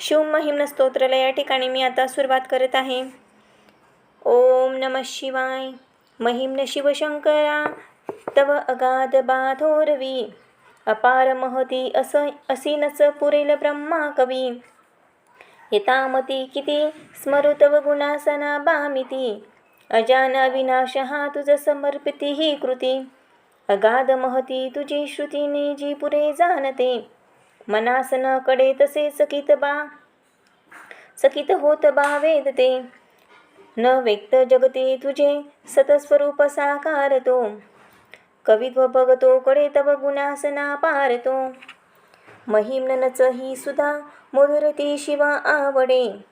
शिवमहिम्न स्तोत्राला या ठिकाणी मी आता सुरुवात करत आहे. ओम नम शिवाय. महिम्न शिवशंकरा. तव अगाध बाधोरवी. अपार महती अस असीनच पुरेल ब्रह्मा कवी. यतामती किती स्मरुतव गुणासना बामिती. अजान अविनाश हा तुझ समर्पिती ही कृती. अगाध महती तुझी श्रुतीने जी पुरे जाणते. मनासनकडे तसे सकित बा. सकित होत बा वेद ते. न व्यक्त जगते तुझे सतस्वरूप साकारतो कवित्व बघतो कडे तव गुणासना पारतो महिमनच ही सुधा मधुरती शिवा आवडे.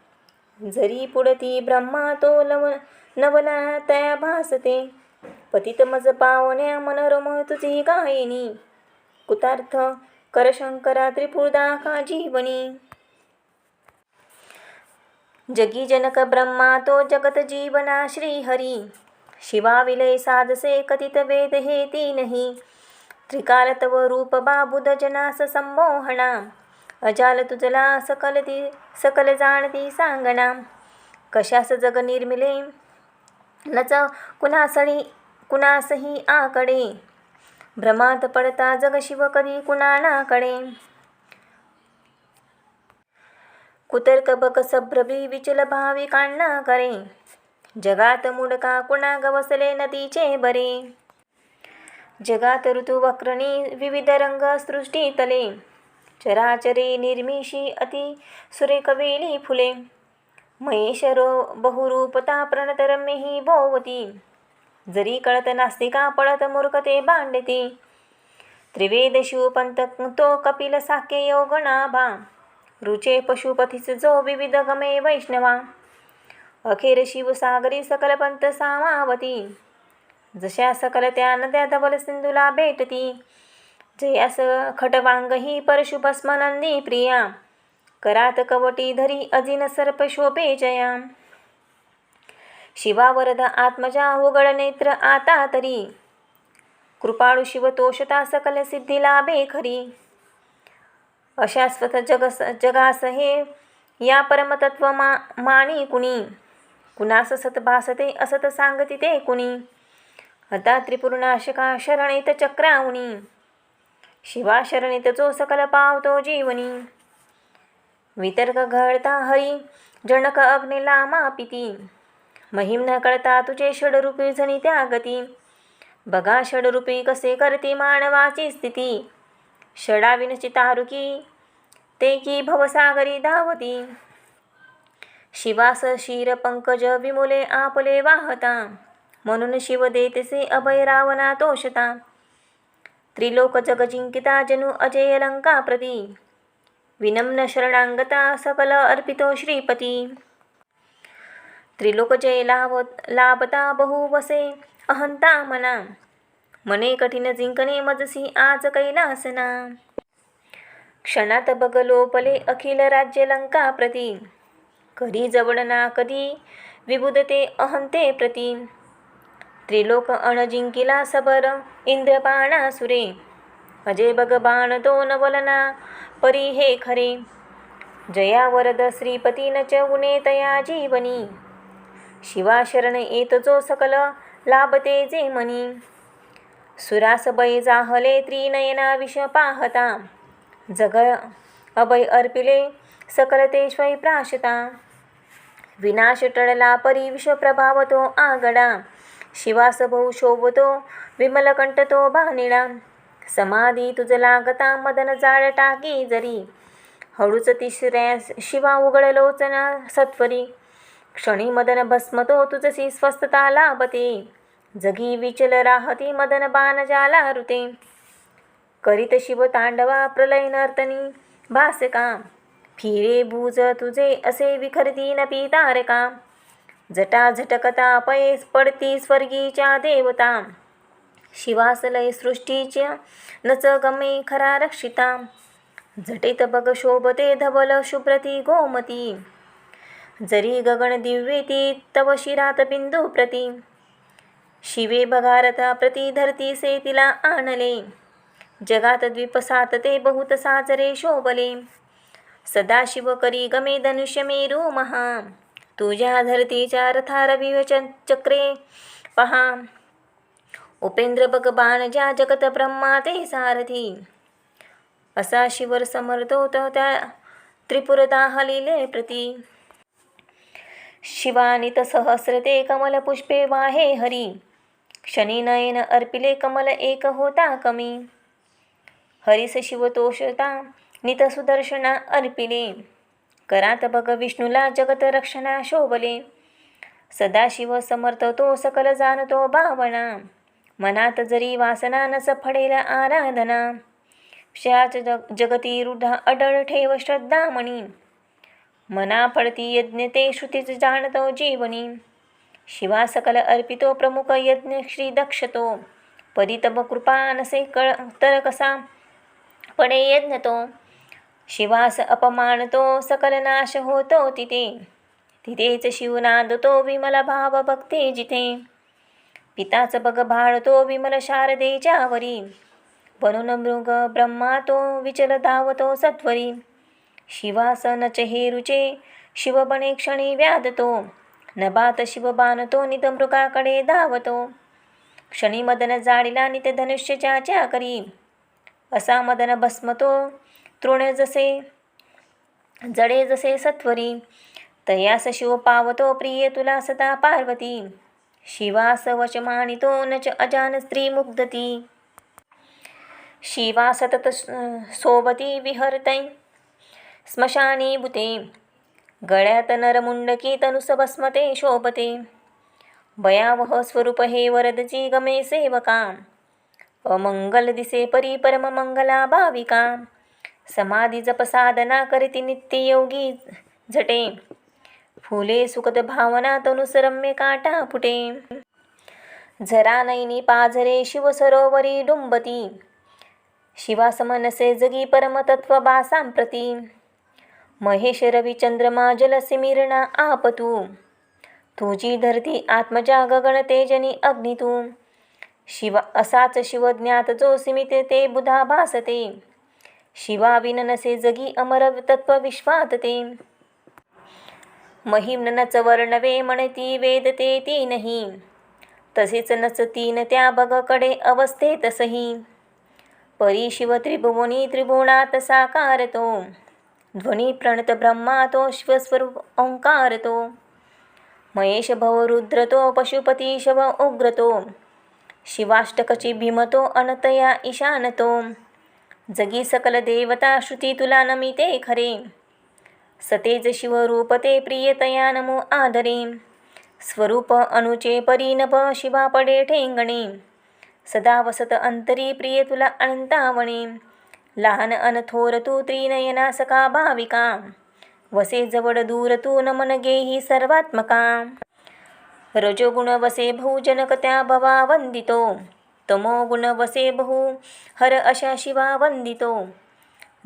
जरी पुढती ब्रह्मा तो लव नवला तया भासते. पतित मज पावण्या मनोरम तुझी गायनी. कुतार्थ करशंकरा त्रिपुरदा का जीवनी? जगी जनक ब्रह्मा तो जगत जीवना श्रीहरी। शिवा विलय साधसे कथित वेद हे तीनही त्रिकाल तव रूप बाबुद जनास संमोहणा अजाल तुझला सकल ती सकल जाणती सांगणा कशास जग निर्मिले? नच कुणासळी कुणासही आकडे। भ्रमात पडता जग शिव कधी कुणाणाकडे कुतर्क बक सभ्रभी विचल भावी काढणा करे? जगात मुडका कुणा गवसले नदीचे बरे? जगात ऋतू वक्रणी विविध रंग सृष्टी तले? चराचरे निर्मिषी अति सुरेखवेली फुले? महेशरो बहुरूपता प्रणतरम्य ही भोवती? जरी कळत नास्तिका पळत मूर्खते भांडते. त्रिवेद शिवपंत तो कपिल साके योगणाभा रुचे पशुपतीच जो विविध गमे वैष्णवा. अखेर शिवसागरी सकल पंत सामावती. जशा सकल त्या नद्या धवल सिंधूला भेटती. जयास खटवांग ही परशुभस्मनंदी प्रिया. करात कवटी धरी अजिन सर्प शोभे जया. शिवावरद आत्मजा उघड नेत्र आता तरी. कृपाळू शिव तोषता सकल सिद्धी लाभे खरी. अशाश्वत जगस जगास हे या परमतत्व मा माणी कुणी? कुणास सत भासते असत सांगती ते कुणी? हता त्रिपुरनाशका शरणित चक्रावणी. शिवा शरणित जो सकल पावतो जीवनी. वितर्क घडता हरी जनक अग्निलामा पिती. महिम न कळता तुझे षडरूपी जणी त्या गती बघा षडरूपी कसे करती मानवाची स्थिती. षडाविनची तारुकी ते की भवसागरी धावती. शिवास शिर पंकज विमुले आपले वाहता. म्हणून शिव देतसे अभय रावणा तोषता. त्रिलोक जगजिंकिता जनु अजय लंका प्रती विनम्न शरणांगता सकल अर्पितो श्रीपती. त्रिलोक जय लाभत लाभता बहुवसे अहंता मना. मने कठीण जिंकणे मजसी आज कैलासना. क्षणात बगलोपले अखिल राज्य लंका प्रती. कधी जवळना कधी विबुधते अहंते प्रती. त्रिलोक अणजिंकिला सबर इंद्रपाणा सुरे. अजय बगबाण तो दोन वलना परी हे खरे. जया वरद श्रीपती न चौने तया जीवनी. शिवा शरण येत जो सकल लाभते जे मनी. सुरास बै जाहले त्रिनयना विष पाहता. जग अभय अर्पिले सकल ते प्राशता. विनाश टळला परी विष प्रभाव तो आगडा. शिवास शोभतो विमल कंठ तो बानिळा समाधी तुझ लागता मदन जाळ टाकी जरी. हळूच तिसऱ्या शिवा उघड लोचना सत्वरी. क्षणी मदन भस्मतो तुझसी स्वस्थता लाभते. जगी विचल राहती मदन बाण जाला ऋते. करीत शिव तांडवा प्रलय नर्तनी भासका. फिरे भूज तुझे असे विखरती न तारका जटा झटकता पयस पडती स्वर्गीच्या देवता. शिवासलय सृष्टीच्या नच गमे खरा रक्षिता. झटित बग शोभते धवल शुभ्रती गोमती. जरी गगन दिव्येती तव शिरात बिंदू प्रती. शिवे बगारता प्रती धरती से तिला आणले. जगात द्वीपसात ते बहुत साजरे शोभले. सदाशिव करी गमे धनुष्य मेरू महा. तुझ्या धरतीच्या रथारविव चक्रे पहा. उपेंद्र बग ज्या जगत ब्रह्मा ते सारथी. असा शिवर समर्थोत त्या त्रिपुरदा हलिले प्रती. शिवानित सहस्रते कमलपुष्पे कमल पुष्पे वाहे हरी. क्षणी नयन अर्पिले कमल एक होता कमी. हरिस शिवतोषता नित सुदर्शना अर्पिले. करात भग विष्णूला जगत रक्षणा शोभले. सदाशिव समर्थ तो सकल जाणतो भावना. मनात जरी वासना नस फडेल आराधना. श्याच जग जगती रुढा अडळ ठेव श्रद्धा मणी मना यज्ञ ते श्रुतीच जाणतो जीवनी. शिवा सकल अर्पितो प्रमुख यज्ञ श्री दक्षतो. परितप कृपा नसे कळ तर कसा? पडे यज्ञ तो शिवास अपमानतो सकल नाश होतो तिथे. तिथेच शिवनाद तो विमल भाव भक्ते जिथे. पिताच बग भाळतो विमल शारदेच्या वरी बनून मृग ब्रह्मा तो विचल धावतो सत्वरी. शिवासनच हे रुचे बने क्षणी व्याधतो नभात शिव बाणतो नित मृगाकडे धावतो. क्षणी मदन जाळीला नित धनुष्यच्या करी. असा मदन भस्मतो तृण जसे जडे जसे सत्वरी. तयास शिव पावतो प्रिय तुला सदा पार्वती. शिवास वच मानितो च अजान स्त्री मुग्धती. शिवा सतत सोबती विहरतै. स्मशानीभूते गळ्यात नरमुंडकी तनुस भस्मते शोभते। भयावह स्वरूप हे वरदची गमे सेवका। अमंगल दिसे परी परम मंगला भाविका। समाधी जप साधना करीती नित्य योगी झटे। फुले सुखद भावना तनुस रम्य काटा फुटे। झरा नैनी पाझरे शिव सरोवरी डुंबती। शिवासमनसे जगी परमतत्व बासांप्रती महेश रवी चंद्रमा आप तू तुझी धरती आत्मजा गगन तेजनी अग्नी तू शिवा असाच शिवज्ञात जो सिमित ते बुधा भासते शिवा विन नसे जगी अमर तत्व विश्वात ते महिम नच वर्णवे म्हणती वेद ते ती नाही तसेच नच तीन त्या बगकडे अवस्थे तसही परी शिव त्रिभुवनी त्रिभुवनात साकार तो ध्वनी प्रणत ब्रह्मा तो शिवस्वरूप ओंकार तो. महेश भव रुद्र तो पशुपती शव उग्र तो. शिवाष्टकची भीमतो अनतया ईशानतो जगी सकल देवता श्रुती तुला नमिते खरे. सतेज शिवरूपते प्रियतया नमो आदरे. स्वरूप अनुचे परीनभ शिवा पडे ठेंगणे. सदा वसत अंतरी प्रिय तुला अनंतावणे. लहान अनथोर तू त्रिनयना सका भाविका. वसे जवळ दूर तू नमन गेही सर्वात्मका. रजोगुण वसे बहुजनक त्या भवा वंदितो. तमो गुण वसे बहु हर अशा शिवा वंदितो.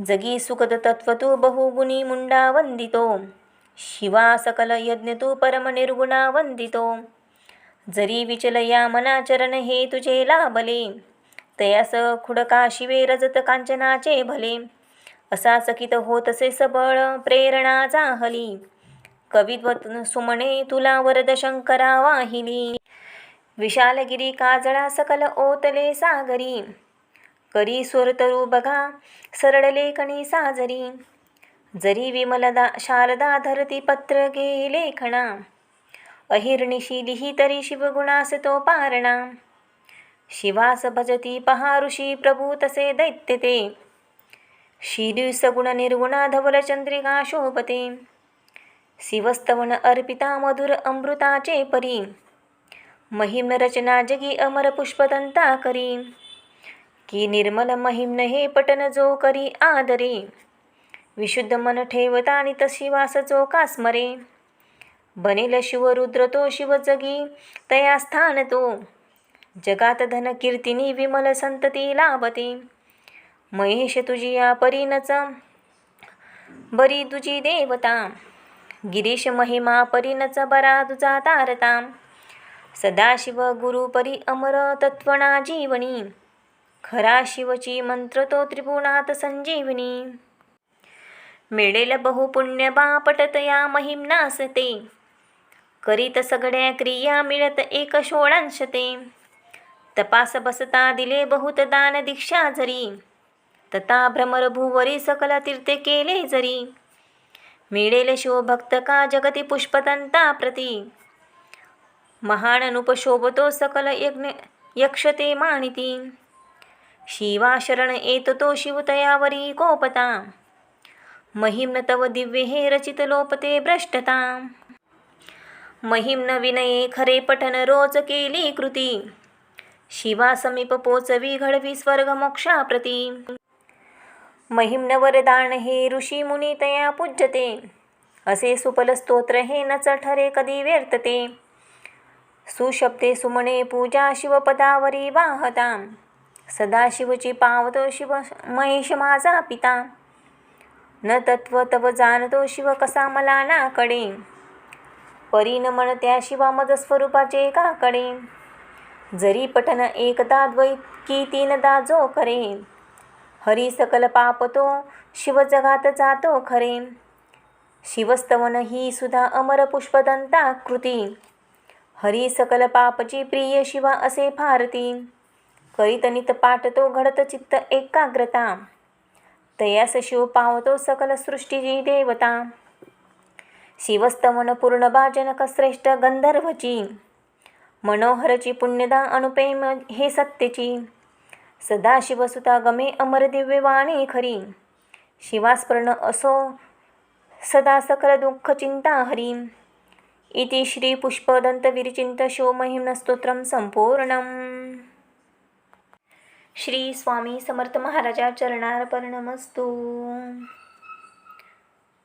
जगी सुखद तत्व तू बहुगुणी मुंडा वंदितो. शिवा सकल यज्ञ तू परम निर्गुणा वंदितो. जरी विचलया मनाचरण हे तुझे लाभले. तयास खुडका शिवे रजत कांचनाचे भले. असा सकित होतसे सबळ प्रेरणा जाहली. कवित्व सुमणे तुला वरद शंकरा वाहिली. विशालगिरी काजळा सकल ओतले सागरी. करी स्वरतरू बघा सरडले कणी साजरी. जरी विमलदा शारदा धरती पत्र गे लेखणा. अहिर्निशी लिही तरी शिवगुणास तो पारणा. शिवास भजती पहा ऋषी प्रभू तसे दैत्य ते. शिरीस गुण निर्गुणा धवल चंद्रिका शोभते. शिवस्तवन अर्पिता मधुर अमृताचे परी. महिम रचना जगी अमर पुष्पदंता करी. की निर्मल महिम्न हे पटन जो करी आदरे. विशुद्ध मन ठेवता नित शिवास जो कास्मरे बनेल शिवरुद्र तो शिव जगी तया स्थान तो. जगात धन कीर्तिनी विमल संतती लाभते. महेश तुझी या परीनच बरी तुझी देवता. गिरीश महिमा परीनच बरा तुझा तारता. सदाशिव गुरु परी अमर तत्वना जीवनी. खरा शिवची मंत्र तो त्रिपुणात संजीवनी. मिळेल बहुपुण्य बापटत या महिम्नास ते करीत सगळ्या क्रिया मिळत एक षोडांशते तपास बसता दिले बहुत दान दीक्षा जरी। तता भ्रमर भुवरी सकल तीर्थे केले जरी। मिळेल शोभक्त का जगती पुष्पतंता प्रती। महान नुपशोभतो सकल यज्ञ यक्षते मानिती। शिवा शरण येत तो शिवतयावरी कोपता। महिम्न तव दिव्य हे रचित लोपते भ्रष्टता। महिम्न विनये खरे पठन रोज केली कृती। शिवा समीप पोचवी घडवी स्वर्ग मोक्षाप्रती. महिम्न वरदान हे ऋषी मुनी तया पूज्यते. असे सुपल स्तोत्र हे नच ठरे कधी व्यर्थते. सुशब्दे सुमणे पूजा शिवपदावरी वाहता. सदाशिवची पावतो शिव महेश माझा पिता. न तत्व तव जाणतो शिव कसा मला नाकडे. परी न म्हणत्या शिवा मज स्वरूपाचे काकडे. जरी पठन एकदा द्वैत की तीनदा जो करे हरी सकल पापतो शिव जगात जातो खरे. शिवस्तवन ही सुधा अमर पुष्पदंता कृती. हरी सकल पापची प्रिय शिवा असे फारती करीतनित पाठतो घडत चित्त एकाग्रता. तयास शिव पावतो सकल सृष्टीची देवता. शिवस्तवन पूर्ण भाजनक श्रेष्ठ गंधर्वची. मनोहरची पुण्यदा अनुपेम हे सत्यची. सदा शिवसुता गमे अमर दिव्य वाणी खरी. शिवास्पर्ण असो सदा सकल दुःख चिंता हरी. इति श्री पुष्पदंत विरचिंत शिवमहिम्न स्तोत्रम संपूर्णम. श्री स्वामी समर्थ महाराजा चरणार्पणमस्तू.